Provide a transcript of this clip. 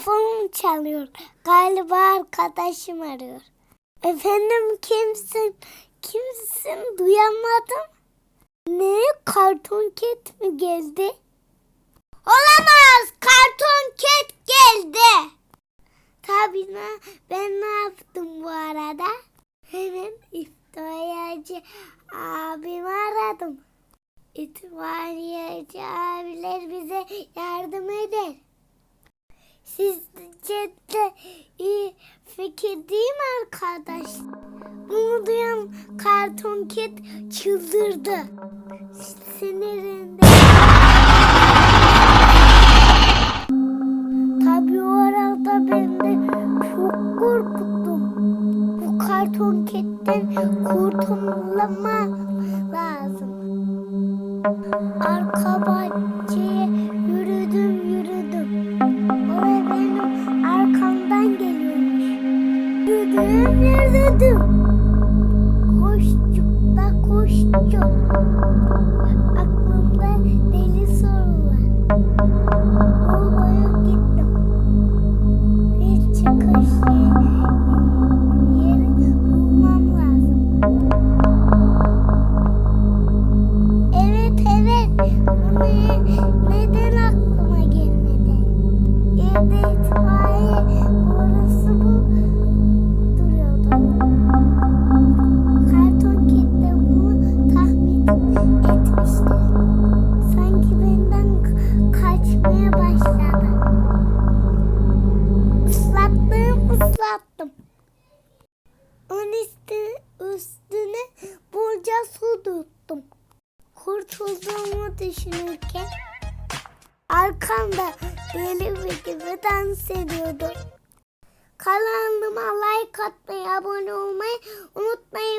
telefonum çalıyor. Galiba arkadaşım arıyor. Efendim kimsin? Kimsin? Duyamadım. Ne? Karton ket mi geldi? Olamaz. Karton ket geldi. Tabii ne? Ben ne yaptım bu arada? Hemen itfaiyeci abimi aradım. İtfaiyeci abiler bize yardım eder. Sizce de iyi fikir değil mi arkadaş? Bunu duyan karton ket çıldırdı. Sinirinde. Tabii o arada ben de çok korkuttum. Bu karton ketten kurtulmam lazım. Arka bahçeye Yürüdüm. Koştum da koştum. Islattım ıslattım. Onun üstüne, bolca su tuttum. Kurtulduğumu düşünürken arkamda deli bir gibi dans ediyordu. Kanalıma like atmayı, abone olmayı unutmayın.